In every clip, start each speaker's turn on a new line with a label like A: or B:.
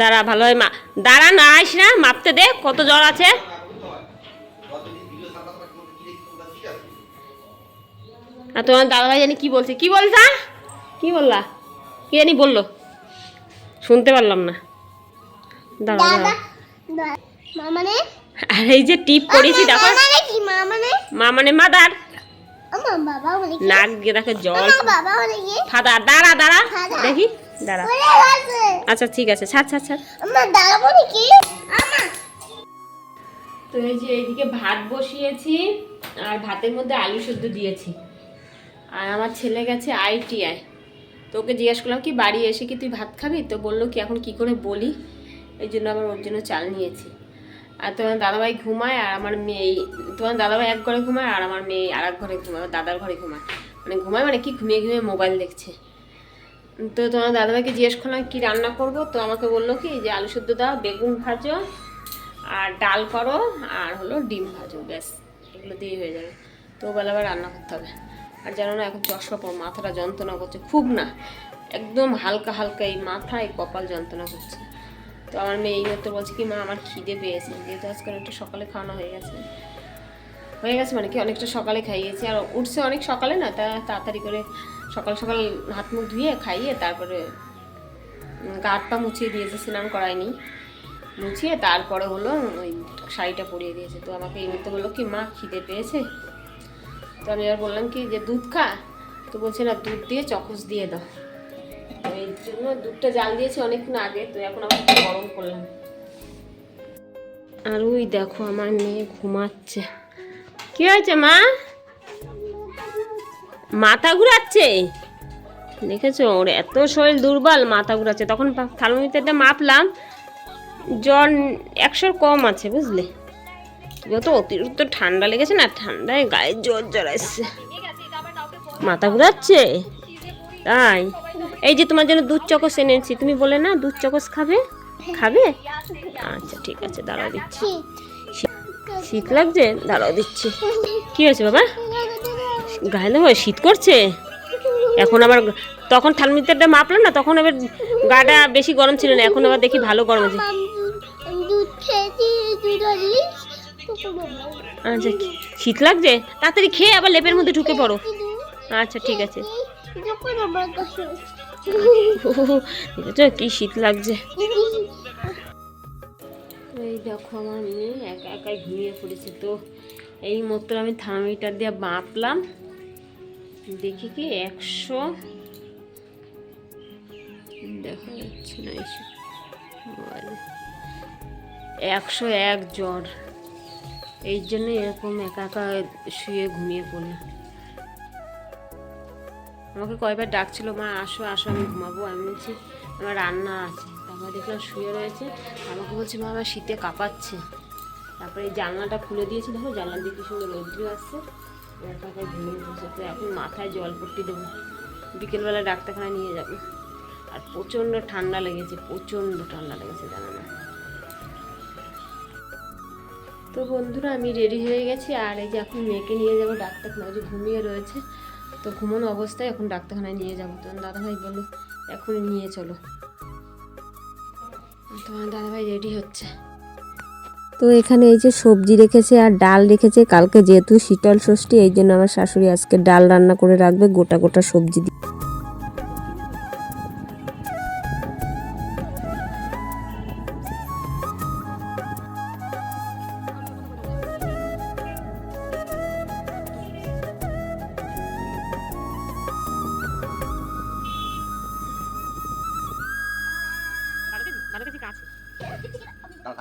A: দাঁড়া ভালো হয় মা দাঁড়া না আইস না মাপতে দে কত জ্বর আছে। আর তোমার দাদাভাই জানি কি বলছে কি বলছা? কি বললা? কি জানি বলল। শুনতে পারলাম না। দাঁড়া
B: মানে
A: আর এই যে টিপ করেছি দেখো।
B: মা মানে
A: মা মাদার নাক? দিয়ে দেখো জল ফাদার দাঁড়া দাঁড়া। দেখি। দাঁড়া। আচ্ছা ঠিক আছে ছাড় ছাড় ছাড়।
B: আমার দাদা মানে কি
A: তো এই যে এইদিকে ভাত বসিয়েছি আর ভাতের মধ্যে আলু সেদ্ধ দিয়েছি। আর আমার ছেলে গেছে আইটিআই তো ওকে জিজ্ঞেস করলাম কি বাড়ি এসে কি তুই ভাত খাবি? তো বলল কি এখন কি করে বলি? এই জন্য আবার ওর জন্য চাল নিয়েছি। আর তোমার দাদাভাই ঘুমায় আর আমার মেয়ে তোমার দাদাভাই এক ঘরে ঘুমায় আর আমার মেয়ে আর এক ঘরে ঘুমায় আমার দাদার ঘরে ঘুমায়। মানে ঘুমায় মানে কি? ঘুমিয়ে ঘুমিয়ে মোবাইল দেখছে। তো তোমার দাদাভাইকে জিজ্ঞেস করলাম, কি রান্না করব? তো আমাকে বলল কি, যে আলু সেদ্ধ দাও, বেগুন ভাজো আর ডাল করো আর হলো ডিম ভাজো, ব্যাস, এগুলো দিয়ে হয়ে যাবে। তো বেলা আবার রান্না করতে হবে। আর জানো না, এখন চশমা মাথাটা যন্ত্রণা করছে, খুব না, একদম হালকা হালকা এই মাথায় কপাল যন্ত্রণা করছে। তো আমার মেয়ে এই বলছে কি, মা, আমার খিদে পেয়েছে, যেহেতু আজকাল একটু সকালে খাওয়ানো হয়ে গেছে। হয়ে গেছে মানে কি অনেকটা সকালে খাইয়েছি আর উঠছে অনেক সকালে না তা তাড়াতাড়ি করে সকাল সকাল হাত মুখ ধুয়ে খাইয়ে তারপরে উম, গা হাত পা মুছিয়ে দিয়েছে স্নান করায়নি। মুছিয়ে তারপরে হলো ওই শাড়িটা পরিয়ে দিয়েছে। তো আমাকে এই বলল কি মা খিদে পেয়েছে? তো আমি এবার বললাম কি যে দুধ খা? তো বলছে না দুধ দিয়ে চকস দিয়ে দাও। এই জন্য দুধটা জাল দিয়েছি অনেকক্ষণ আগে তো এখন একটু গরম করলাম। আর ওই দেখো আমার মেয়ে ঘুমাচ্ছে। কি হয়েছে মা? মাথা ঘুরাচ্ছে? দেখেছ, ওর এত শরীর দুর্বল, মাথা ঘুরাচ্ছে। তখন থার্মোমিটারটা মাপলাম, জ্বর একশোর কম আছে, বুঝলে? যত অতিরিক্ত ঠান্ডা লেগেছে না, ঠান্ডায় গায়ে জ্বর জ্বর আসছে। মাথা ঘুরাচ্ছে? তাই? এই যে তোমার জন্য দুধ চকস এনেছি। তুমি বলে না, দুধ চকস খাবে? খাবে? আচ্ছা ঠিক আছে দাঁড়া দিচ্ছি। শীত লাগছে? দাঁড়াও দিচ্ছি। কি হয়েছে বাবা? গায়ে দেবো? শীত করছে? এখন আবার তখন থার্মোমিটারটা মাপলাম না তখন এবার গাটা বেশি গরম ছিল না এখন আবার দেখি ভালো গরম আছে। আচ্ছা শীত লাগছে? তাড়াতাড়ি খেয়ে আবার লেপের মধ্যে ঢুকে পড়ো। আচ্ছা ঠিক আছে। দেখেছ কি শীত লাগছে? এই দেখো আমার মেয়ে একা একাই ঘুমিয়ে পড়েছে তো। এই মাত্র আমি থার্মোমিটার দিয়ে মাপলাম দেখি কি একশো। দেখা যাচ্ছে না মোবাইলে একশো এক জ্বর। এই জন্য এরকম একা একা শুয়ে ঘুমিয়ে পড়লাম। আমাকে কয়বার ডাকছিল, মা, আসো আসো, আমি ঘুমাবো। আমি বলছি, আমার রান্না আছে। তারপরে দেখলাম শুয়ে রয়েছে। আমাকে বলছে আমার শীতে কাঁপাচ্ছে। তারপরে এই জানলাটা খুলে দিয়েছি। দেখো জানলা দিয়ে কি সুন্দর রৌদ্র আসছে। ঘুমিয়ে তো এখন মাথায় জল পট্টি দেবো। বিকেলবেলা ডাক্তারখানায় নিয়ে যাব। আর প্রচণ্ড ঠান্ডা লেগেছে, প্রচণ্ড ঠান্ডা লেগেছে, জানো না। তো বন্ধুরা, আমি রেডি হয়ে গেছি। আর এই যে এখন মেয়েকে নিয়ে যাব ডাক্তারখানায়। যে ঘুমিয়ে রয়েছে, তো ঘুমানো অবস্থায় এখন ডাক্তারখানায় নিয়ে যাব। তো দাদাভাই বলল এখনই নিয়ে চলো। তোমার দাদাভাই রেডি হচ্ছে।
C: তো এখানে এই যে সবজি রেখেছে আর ডাল রেখেছে, কালকে যেহেতু শীতল ষষ্ঠী, এই জন্য আমার শাশুড়ি আজকে ডাল রান্না করে রাখবে, গোটা গোটা সবজি দিয়ে।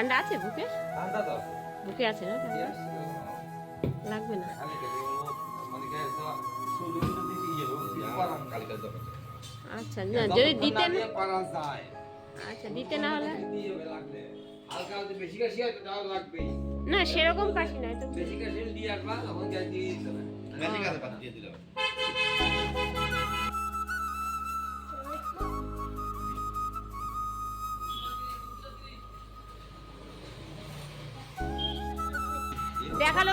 A: ঠান্ডা আছে বুকে?
D: ঠান্ডা তো
A: বুকে আছে না লাগবে না। আচ্ছা না যদি
D: পারা যায়
A: আচ্ছা দিতে না হলে না সেরকম কাশি নয় তো
D: বেশি কাশি দিয়ে আসবা তখন দিয়ে দিতে হবে। বেশি কাশি পাতা দিয়ে দিলাম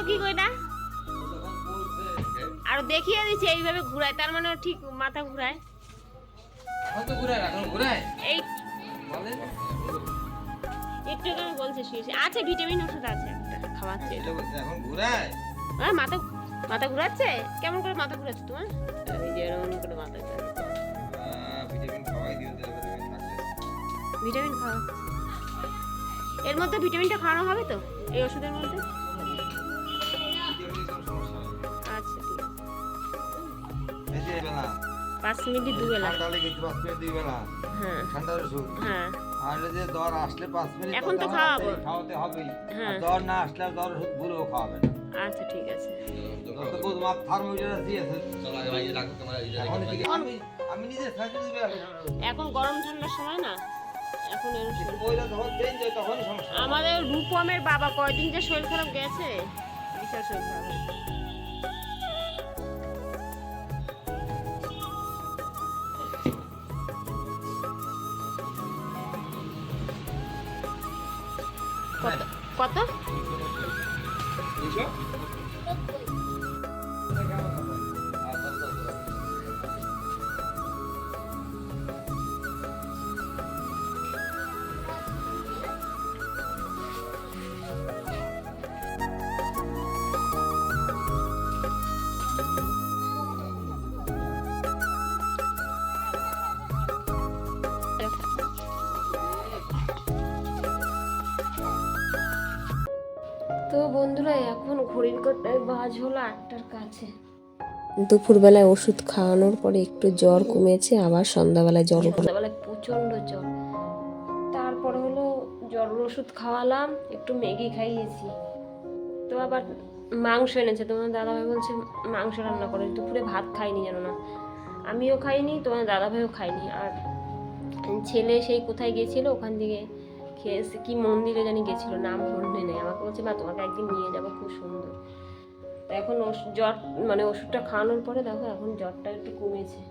A: কি কইটা আর দেখিয়ে দিচ্ছে এইভাবে ঘুরায়। তার মানে ও ঠিক মাথা ঘুরায়।
D: এখন ঘুরায় এখন ঘুরায়?
A: এই একটু আমি বলছি শুয়েছি আছে ভিটামিন ওষুধ আছে একটা খাওয়াচ্ছে।
D: এটা বলছে এখন ঘুরায়?
A: হ্যাঁ মাথা মাথা ঘুরাচ্ছে? কেমন করে মাথা ঘুরাচ্ছে তোমার? এই যে এরকম করে মাথা ঘুরাচ্ছে
D: ভিটামিন খাওয়াই দিও ভিটামিন
A: খাওয়া। এর মধ্যে ভিটামিনটা খাওয়ানো হবে তো এই ওষুধের মধ্যে? পাঁচ মিনিট দুবেলা হ্যাঁ।
D: ঠান্ডার ওষুধ
A: হ্যাঁ।
D: আর যে জ্বর আসলে পাঁচ মিনিট
A: এখন তো খাওয়াবো।
D: খাওয়াতে হবেই।
A: হ্যাঁ।
D: আর জ্বর না আসলে জ্বর ওষুধ ভুলেও খাওয়াবেন
A: আচ্ছা ঠিক আছে।
D: এখন এদিকে আমি আমি নিজে থাকি দিবে
A: এখন গরম ঠান্ডার সময় না? এখন আমাদের রূপমের বাবা কয়দিন যে শরীর খারাপ গেছে? বিশাল শরীর খারাপ কত কত তো বন্ধুরা এখন ঘড়ির কাটায় বাজ হলো আটটার কাছে।
C: দুপুরবেলায় ওষুধ খাওয়ানোর পরে একটু জ্বর কমেছে আবার সন্ধ্যাবেলায় জ্বর
A: সন্ধ্যাবেলায় প্রচণ্ড জ্বর। তারপরে হলো জ্বরের ওষুধ খাওয়ালাম একটু ম্যাগি খাইয়েছি। তো আবার মাংস এনেছে তোমার দাদাভাই বলছে মাংস রান্না করে দুপুরে ভাত খাইনি জানো না। আমিও খাইনি তোমার দাদাভাইও খাইনি। আর ছেলে সেই কোথায় গেছিল ওখান থেকে খেয়ে এসে কি মন্দিরে জানি গেছিল, নাম মনে নেই। আমাকে বলছে, মা, তোমাকে একদিন নিয়ে যাব, খুব সুন্দর। তো এখন জ্বর মানে ওষুধটা খাওয়ানোর পরে দেখো, এখন জ্বরটা একটু কমেছে।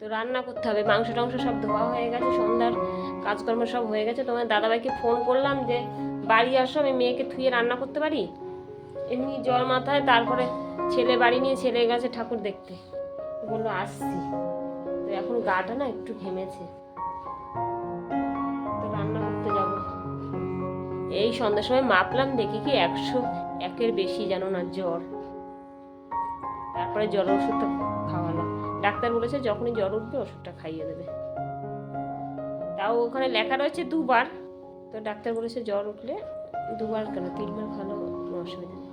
A: তো রান্না করতে হবে, মাংস টাংস সব ধোয়া হয়ে গেছে, সন্ধ্যার কাজকর্ম সব হয়ে গেছে। তোমার দাদাভাইকে ফোন করলাম যে, বাড়ি আসো, আমি মেয়েকে থুয়ে রান্না করতে পারি? এমনি জ্বর মাথায়, তারপরে ছেলে বাড়ি নিয়ে ছেলে গেছে ঠাকুর দেখতে। বলল, আসছি। তো এখন গাটা না একটু ঘেমেছে। এই সন্ধ্যার সময় মাপলাম, দেখি কি একশো একের বেশি জানো না জ্বর। তারপরে জ্বর ওষুধটা খাওয়ালাম। ডাক্তার বলেছে যখনই জ্বর উঠবে ওষুধটা খাইয়ে দেবে। তাও ওখানে লেখা রয়েছে দুবার। তো ডাক্তার বলেছে জ্বর উঠলে দুবার কেন? তিনবার ভালো অসুবিধা নেই।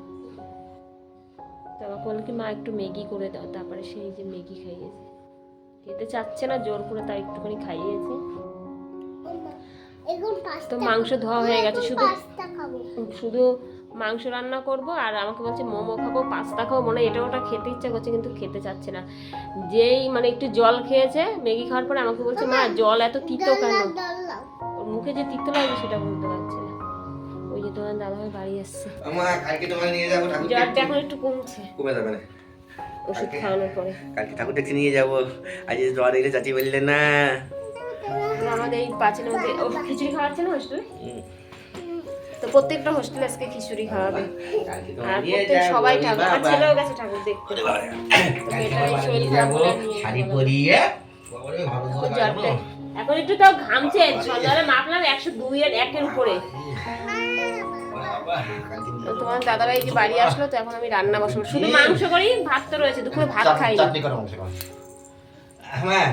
A: তো আমাকে কি, মা, একটু ম্যাগি করে দাও। তারপরে সেই যে ম্যাগি খাইয়েছে। খেতে চাচ্ছে না, জোর করে তাই একটুখানি খাইয়েছি। তো মাংস ধোয়া হয়ে গেছে শুধু শুধু মাংস রান্না করব আর আমাকে বলছে মোমো খাব পাস্তা খাব মনে হয় এটা ওটা খেতে ইচ্ছা করছে কিন্তু খেতে চাচ্ছে না। যেই মানে একটু জল খেয়েছে ম্যাগি খাওয়ার পরে আমাকে বলছে মা জল এত তিতো কেন? ওর মুখে যে তিতো লাগবে সেটা বলতে পারছে না। ওই যে তোমার দাদাভাই বাড়ি আসছে।
D: আমার কালকে তোমাকে নিয়ে যাব ঠাকুর
A: জ্বরটা এখন একটু কমছে।
D: কমে যাবে না।
A: ওষুধ খাওয়ানোর পরে।
D: কালকে ঠাকুর দেখতে নিয়ে যাব। আজ জ্বর এলে চাচি বললে না
A: আমাদের এই পাঁচের মধ্যে। ও খিচুড়ি খাওয়াচ্ছে না হোস্টেলে? তো প্রত্যেকটা হোস্টেলে আজকে খিচুড়ি খাওয়াবে। আর প্রত্যেক সবাই ঠাকুর আমার। ছেলেও গেছে ঠাকুর দেখতে।
D: শাড়ি। পরিয়ে
A: এখন একটু তাও ঘামছে সন্ধ্যাবেলা মাপলাম একশো দুই এর একের উপরে। তোমার দাদাভাই যে বাড়ি আসলো তো এখন আমি রান্না বসবো। শুধু মাংস করি ভাত তো রয়েছে দুপুরে ভাত খাই
D: হ্যাঁ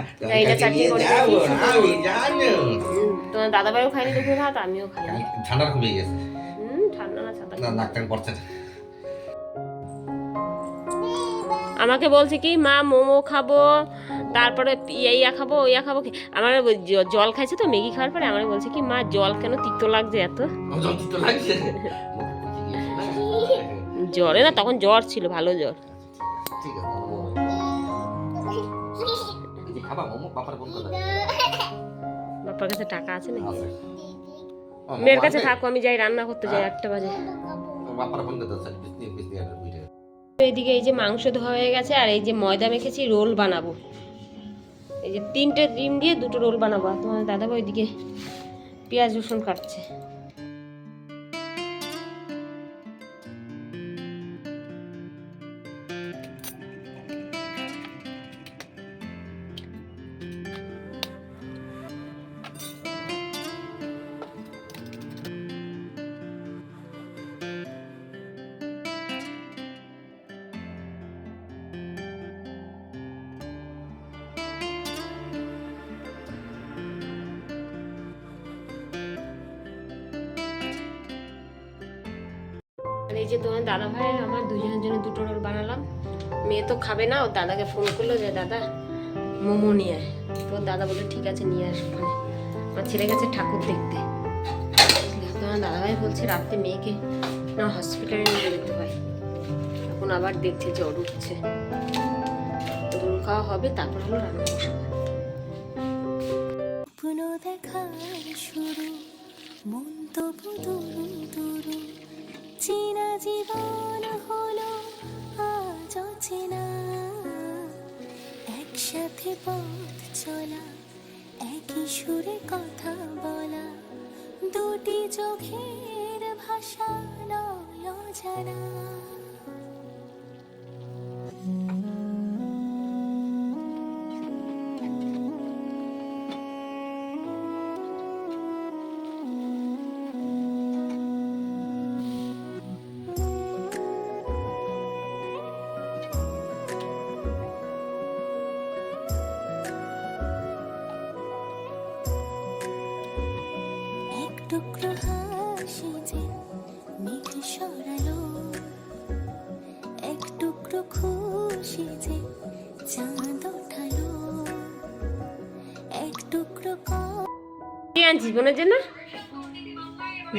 A: তোমার দাদাভাইও খাইনি দুপুরে ভাত আমিও খাইনি
D: ঠান্ডা কমে গেছে।
A: হুম ঠান্ডা না ছাতা।
D: না নাকটান পড়ছে।
A: আমাকে বলছে কি মা মোমো খাব তারপরে ইয়া খাব ইয়া খাব কি- আমার জল খাইছে তো ম্যাগি খাওয়ার পরে আমার বলছে কি মা জল কেন তিক্ত লাগছে এত? জ্বরে না তখন জ্বর ছিল ভালো জ্বর।
D: ঠিক আছে। বাপার ফোন করো
A: বাপার কাছে টাকা আছে নাকি? মেয়ের কাছে থাকো আমি যাই রান্না করতে যাই একটা বাজে।
D: বাপার ফোন করতে বিসনি দিয়ে আর বুঝে
A: এদিকে এই যে মাংস ধোয়া হয়ে গেছে আর এই যে ময়দা মেখেছি রোল বানাবো। এই যে তিনটে ডিম দিয়ে দুটো রোল বানাবো তোমার দাদাভাই ওইদিকে পেঁয়াজ রসুন কাটছে। যে তোমার দাদা ভাই আমার দুজনের জন্য দুটো রোল বানালাম। মেয়ে তো খাবে না, ও দাদাকে ফোন করল যে, দাদা, মোমো নিয়ে আয়। তো ওর দাদা বলে ঠিক আছে, নিয়ে আসব। ওখানে আমার ছেলে গেছে ঠাকুর দেখতে। তোমার দাদা ভাই বলছে, রাত্রে মেয়েকে না হসপিটালে নিয়ে যেতে হয় এখন আবার দেখছে জ্বর উঠছে। তো রোল খাওয়া হবে, তারপর হলো রান্না
E: শুরু, মন দুরু। চেনা জীবন হলো, আজ অচেনা একসাথে পথ চলা, একই সুরে কথা বলা, দুটি চোখের ভাষা নয় জানা
A: আনছিস বোনের জন্য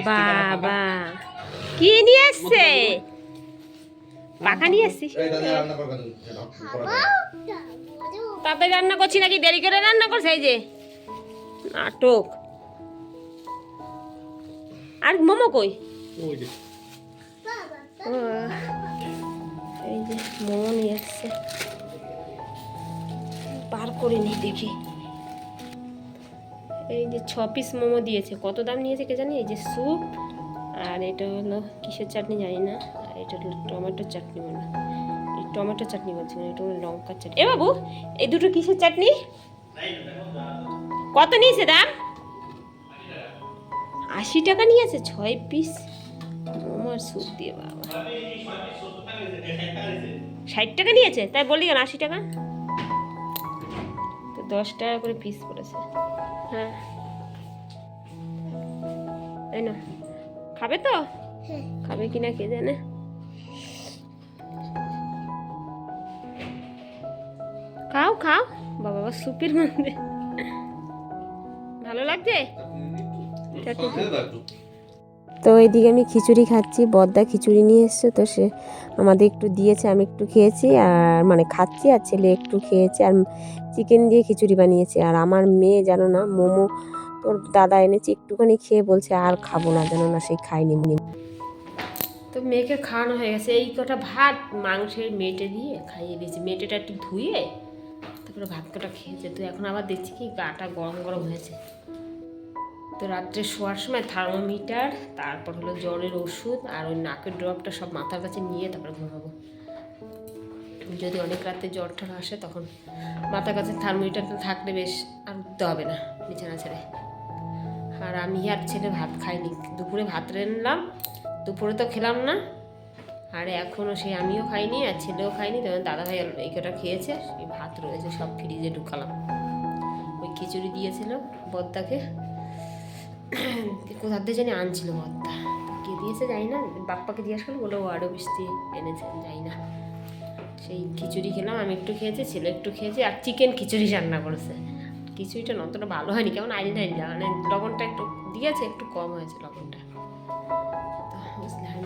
A: বাবা। কি নিয়ে এসছে? পাকা নিয়ে
D: এই দাদা রান্না
A: তাড়াতাড়ি রান্না করছি নাকি? দেরি করে রান্না করছে এই যে। নাটক। আর মোমো কই? ও, এই যে মোমো নিয়ে এসছে। বার করে নি দেখি। এই যে ছ পিস মোমো দিয়েছে, কত দাম নিয়েছে কে জানি? এই যে স্যুপ আর এটা হলো কিসের চাটনি জানি না, আর এটা হলো টমেটোর চাটনি মনে এই টমেটো চাটনি বলছি না এটা হলো লঙ্কার চাটনি। এ বাবু, এই দুটো কিসের চাটনি? কত নিয়েছে দাম? আশি টাকা নিয়েছে, ছয় পিস মোমো আর স্যুপ দিয়ে, বাবা। ষাট টাকা নিয়েছে? তাই বললি কেন আশি টাকা? তো দশ টাকা করে পিস পড়েছে। হ্যাঁ। না খাবে তো? খাবে কিনা কে জানে? খাও খাও। বাবা বাবা সুপের মধ্যে। ভালো লাগছে?
C: তো এইদিকে আমি খিচুড়ি খাচ্ছি, বদ্দা খিচুড়ি নিয়ে এসছে, তো সে আমাদের একটু দিয়েছে, আমি একটু খেয়েছি, আর মানে খাচ্ছি, আর ছেলে একটু খেয়েছে, আর চিকেন দিয়ে খিচুড়ি বানিয়েছে, আর আমার মেয়ে জানো না, মোমো, তোর দাদা এনেছে, একটুখানি খেয়ে বলছে, আর খাব না, জানো না সেই খাইনি
A: তো মেয়েকে খাওয়ানো হয়ে গেছে, এই কটা ভাত মাংসের মেটে দিয়ে খাইয়ে দিয়েছি মেটেটা একটু ধুয়ে, তারপরে ভাত কটা খেয়েছে, তো এখন আবার দেখছি কি গাটা গরম গরম হয়েছে। তো রাত্রে শোয়ার সময় থার্মোমিটার তারপর হলো জ্বরের ওষুধ আর ওই নাকের ড্রপটা সব মাথার কাছে নিয়ে তারপরে ঘুমাবো। যদি অনেক রাতে জ্বর ঠর আসে তখন মাথার কাছে থার্মোমিটারটা থাকলে বেশ আর উঠতে হবে না বিছানা ছেড়ে। আর আমি আর ছেলে ভাত খাইনি, দুপুরে ভাত রান্নাম, দুপুরে তো খেলাম না। আর এখনও সে আমিও খাইনি আর ছেলেও খাইনি তখন দাদাভাই এই কটা খেয়েছে ভাত রয়েছে সব ফ্রিজে ঢুকালাম। ওই খিচুড়ি দিয়েছিল বদ্দাকে। দিয়ে জানি আনছিল বদ্দা কে দিয়েছে জানি না, বাপ্পাকে জিজ্ঞাসা করল বলে আরও বৃষ্টি এনেছে জানি না। সেই খিচুড়ি খেলাম, আমি একটু খেয়েছি, ছেলে একটু খেয়েছি, আর চিকেন খিচুড়ি রান্না করেছে। খিচুড়িটা অতটা ভালো হয়নি, কেমন আইল আইল মানে লবণটা একটু দিয়েছে, একটু কম হয়েছে লবণটা।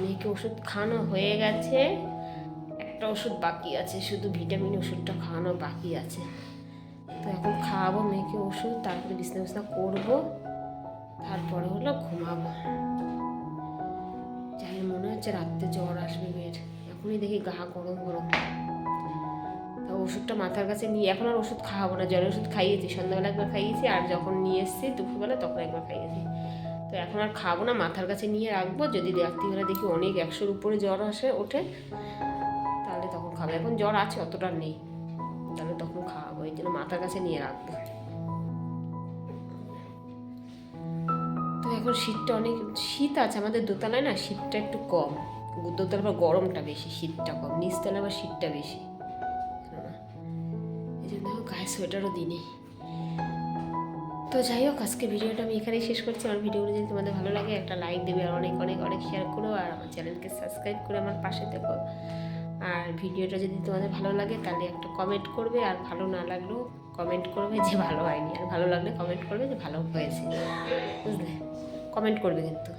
A: মেয়েকে ওষুধ খাওয়ানো হয়ে গেছে। একটা ওষুধ বাকি আছে, শুধু ভিটামিন ওষুধটা খাওয়ানো বাকি আছে। তো এখন খাওয়াবো মেয়েকে ওষুধ, তারপরে বিছনা বিছনা করব। তারপরে হলো ঘুমাবো। যাই মনে হচ্ছে রাত্রে জ্বর আসবে মেয়ের এখনই দেখি গা গরম গরম তা ওষুধটা মাথার কাছে নিয়ে, এখন আর ওষুধ খাওয়াবো না জ্বরের ওষুধ খাইয়েছি, সন্ধ্যাবেলা একবার খাইয়েছি, আর যখন নিয়ে এসেছি, দুপুরবেলা তখন একবার খাইয়েছি। তো এখন আর খাব না, মাথার কাছে নিয়ে রাখব, যদি রাত্রিবেলা দেখি অনেক একশোর উপরে জ্বর আসে, ওঠে, তাহলে তখন খাব। এখন জ্বর আছে, অতটা নেই। তাহলে তখন খাওয়াবো এই জন্য মাথার কাছে নিয়ে রাখব। এখন শীতটা অনেক, শীত আছে, আমাদের দোতলায় না শীতটা একটু কম। দোতলা আবার গরমটা বেশি, শীতটা কম নিচতলা আবার শীতটা বেশি। এই জন্য গায়ে সোয়েটারও দিনে তো যাই হোক, আজকে ভিডিওটা আমি এখানেই শেষ করছি। আমার ভিডিওগুলো যদি তোমাদের ভালো লাগে, একটা লাইক দেবে আর অনেক অনেক অনেক শেয়ার করো, আর আমার চ্যানেলকে সাবস্ক্রাইব করে আমার পাশে দেখো আর ভিডিওটা যদি তোমাদের ভালো লাগে, তাহলে একটা কমেন্ট করবে, আর ভালো না লাগলেও কমেন্ট করবে যে ভালো হয়নি, আর ভালো লাগলে কমেন্ট করবে যে ভালো হয়েছে। বুঝলে? কমেন্ট করবে কিন্তু।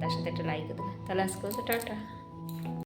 A: তার সাথে একটা লাইক দেবে। তাহলে আজকে টাটা।